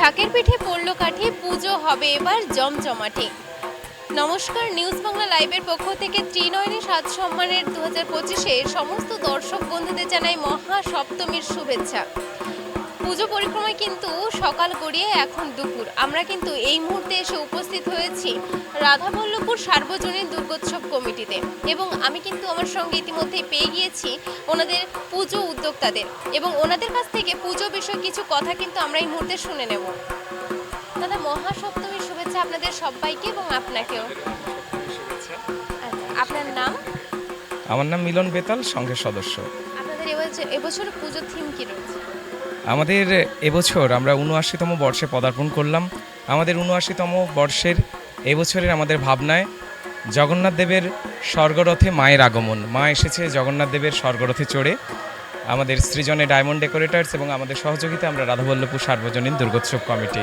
কাকের পিঠে পড়ল কাঠি পুজো হবে এবার জমজমাটে। নমস্কার, নিউজ বাংলা লাইভের পক্ষ থেকে ত্রিনয়নী সাত সম্মানের দু হাজার পঁচিশে সমস্ত দর্শক বন্ধুদের জানাই মহা সপ্তমীর শুভেচ্ছা। পুজো পরিক্রমায় কিন্তু সকাল গড়িয়ে এখন দুপুর। আমরা কিন্তু এই মুহূর্তে এসে উপস্থিত হয়েছি রাধাবল্লভপুর সার্বজনীন দুর্গোৎসব কমিটিতে। এবং আমি কিন্তু আমার সঙ্গে ইতিমধ্যেই পেয়ে গিয়েছি ওনাদের পুজো উদ্যোক্তাদের। এবং ওনাদের কাছ থেকে পুজো বিষয়ে কিছু কথা কিন্তু আমরা এই মুহূর্তে শুনে নেব। দাদা মহাসপ্তমীর শুভেচ্ছা আপনাদের সবাইকে এবং আপনাকেও। আচ্ছা, আপনার নাম? আমার নাম মিলন বেতাল সংঘের সদস্য। আপনাদের এবছর এবছর পুজোর থিম কি রয়েছে? আমাদের এবছর আমরা উনআশিতম বর্ষে পদার্পণ করলাম। আমাদের উনআশিতম বর্ষের এবছরের আমাদের ভাবনায় জগন্নাথ দেবের স্বর্গরথে মায়ের আগমন। মা এসেছে জগন্নাথ দেবের স্বর্গরথে চড়ে আমাদের সৃজনে ডায়মন্ড ডেকোরেটার্স এবং আমাদের সহযোগিতা আমরা রাধাবল্লভপুর সার্বজনীন দুর্গোৎসব কমিটি।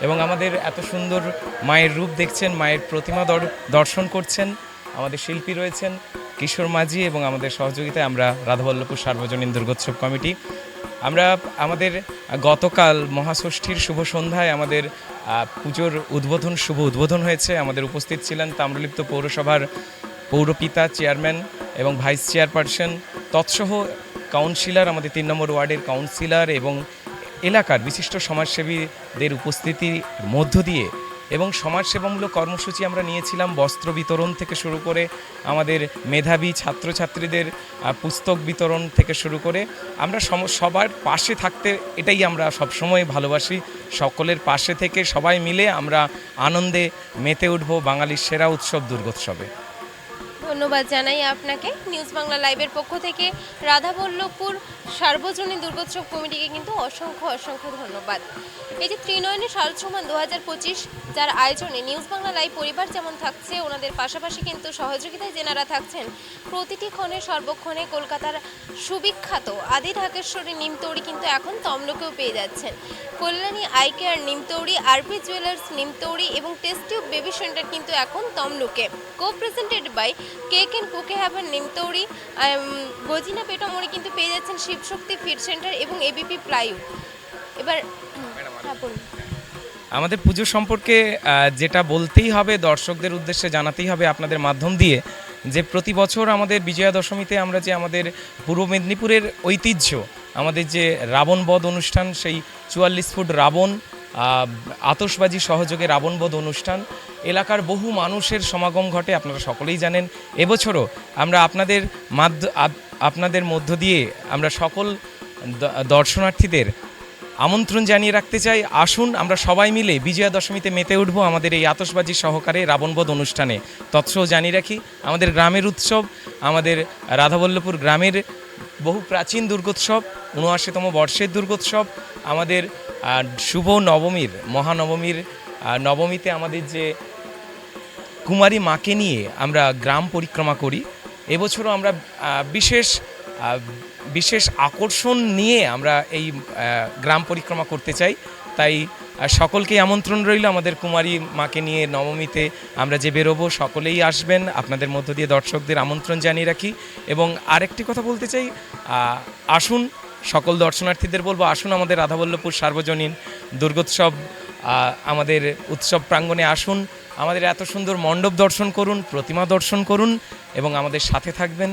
এবং আমাদের এত সুন্দর মায়ের রূপ দেখছেন, মায়ের প্রতিমা দর- দর্শন করছেন, আমাদের শিল্পী রয়েছেন কিশোর মাঝি এবং আমাদের সহযোগিতায় আমরা রাধাবল্লভপুর সার্বজনীন দুর্গোৎসব কমিটি। আমরা আমাদের গতকাল মহাষষ্ঠীর শুভ সন্ধ্যায় আমাদের পুজোর উদ্বোধন, শুভ উদ্বোধন হয়েছে। আমাদের উপস্থিত ছিলেন তাম্রলিপ্ত পৌরসভার পৌরপিতা, চেয়ারম্যান এবং ভাইস চেয়ারপারসন, তৎসহ কাউন্সিলর, আমাদের তিন নম্বর ওয়ার্ডের কাউন্সিলর এবং এলাকার বিশিষ্ট সমাজসেবীদের উপস্থিতির মধ্য দিয়ে এবং সমাজসেবামূলক কর্মসূচি আমরা নিয়েছিলাম, বস্ত্র বিতরণ থেকে শুরু করে আমাদের মেধাবী ছাত্রছাত্রীদের পুস্তক বিতরণ থেকে শুরু করে আমরা সবার পাশে থাকতে এটাই আমরা সবসময় ভালোবাসি। সকলের পাশে থেকে সবাই মিলে আমরা আনন্দে মেতে উঠব বাঙালির সেরা উৎসব দুর্গোৎসবে। ধন্যবাদ জানাই আপনাকে। নিউজ বাংলা লাইভের পক্ষ থেকে রাধাবল্লভপুর সার্বজনীন দুর্গোৎসব কমিটিকে কিন্তু অসংখ্য অসংখ্য ধন্যবাদ। এই যে ত্রিনয়নী সালসমান দু হাজার পঁচিশ, যার আয়োজনে নিউজ বাংলা লাইভ পরিবার যেমন থাকছে, ওনাদের পাশাপাশি কিন্তু সহযোগিতায় যেনারা থাকছেন, প্রতিটি ক্ষণে সর্বক্ষণে কলকাতার সুবিখ্যাত আদি ঢাকেশ্বরী নিমতৌড়ি কিন্তু এখন তমলুকেও পেয়ে যাচ্ছেন। Kalyani eye care Nimtouri, RP jewellers Nimtouri এবং টেস্ট টিউব বেবি সেন্টার কিন্তু এখন তমলুকে। Co presented by cake and cookie haven Nimtouri Gajina পেটামোড়ি কিন্তু পেয়ে যাচ্ছেন শিবশক্তি ফিড সেন্টার এবং এবিপি প্লাইউড। এবার আমাদের পুজো সম্পর্কে যেটা বলতেই হবে দর্শকদের উদ্দেশ্যে জানাতেই হবে আপনাদের মাধ্যম দিয়ে যে প্রতি বছর আমাদের বিজয়া দশমীতে আমরা যে আমাদের পূর্ব মেদিনীপুরের ঐতিহ্য আমাদের যে রাবণ বধ অনুষ্ঠান সেই চুয়াল্লিশ ফুট রাবণ আহ, আতশবাজি সহযোগে রাবণ বধ অনুষ্ঠান এলাকার বহু মানুষের সমাগম ঘটে আপনারা সকলেই জানেন। এবছরও আমরা আপনাদের মাধ্য আপনাদের মধ্য দিয়ে আমরা সকল দর্শনার্থীদের আমন্ত্রণ জানিয়ে রাখতে চাই, আসুন আমরা সবাই মিলে বিজয়া দশমীতে মেতে উঠব আমাদের এই আতশবাজি সহকারে রাবণবধ অনুষ্ঠানে। তৎসহ জানিয়ে রাখি, আমাদের গ্রামের উৎসব, আমাদের রাধাবল্লভপুর গ্রামের বহু প্রাচীন দুর্গোৎসব, উনআশিতম বর্ষের দুর্গোৎসব, আমাদের শুভ নবমীর, মহানবমীর নবমীতে আমাদের যে কুমারী মাকে নিয়ে আমরা গ্রাম পরিক্রমা করি। এবছরও আমরা বিশেষ বিশেষ আকর্ষণ নিয়ে আমরা এই গ্রাম পরিক্রমা করতে চাই। তাই আহ, সকলকেই আমন্ত্রণ রইল আমাদের কুমারী মাকে নিয়ে নবমীতে। আমরা যে বেরোবো সকলেই আসবেন। আপনাদের মধ্য দিয়ে দর্শকদের আমন্ত্রণ জানিয়ে রাখি। এবং আরেকটি কথা বলতে চাই আসুন সকল দর্শনার্থীদের বলব আসুন আমাদের রাধাবল্লভপুর সার্বজনীন দুর্গোৎসব আমাদের উৎসব প্রাঙ্গণে আসুন। আমাদের এত সুন্দর মণ্ডপ দর্শন করুন প্রতিমা দর্শন করুন এবং আমাদের সাথে থাকবেন।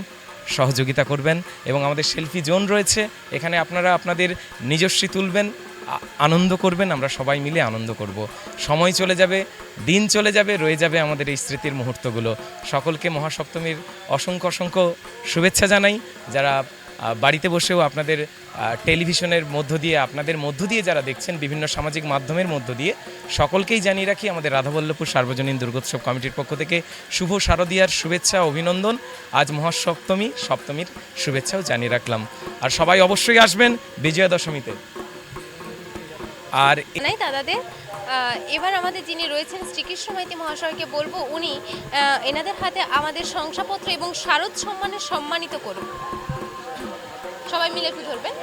সহযোগিতা করবেন এবং আমাদের সেলফি জোন রয়েছে, এখানে আপনারা আপনাদের নিজস্বী তুলবেন আনন্দ করবেন, আমরা সবাই মিলে আনন্দ করব। সময় চলে যাবে, দিন চলে যাবে, রয়ে যাবে আমাদের এই স্মৃতির মুহূর্তগুলো। সকলকে মহাসপ্তমীর অসংখ্য অসংখ্য শুভেচ্ছা জানাই। যারা বাড়িতে বসেও আপনাদের টেলিভিশনের মধ্য দিয়ে, আপনাদের মধ্য দিয়ে যারা দেখছেন, বিভিন্ন সামাজিক মাধ্যমের মধ্য দিয়ে, সকলকেই জানিয়ে রাখি আমাদের রাধাবল্লভপুর সার্বজনীন দুর্গোৎসব কমিটির পক্ষ থেকে শুভ শারদীয়ার শুভেচ্ছা অভিনন্দন। আজ মহাসপ্তমী, সপ্তমীর শুভেচ্ছাও জানিয়ে রাখলাম। আর সবাই অবশ্যই আসবেন বিজয়া দশমীতে আর নাই দাদাদের এবার আমাদের যিনি রয়েছেন শ্রীকৃষ্ণ মাইতি মহাশয়কে বলব, উনি এনাদের হাতে আমাদের শংসাপত্র এবং শারদ সম্মানে সম্মানিত করুন। সবাই মিলে একটু ধরবেন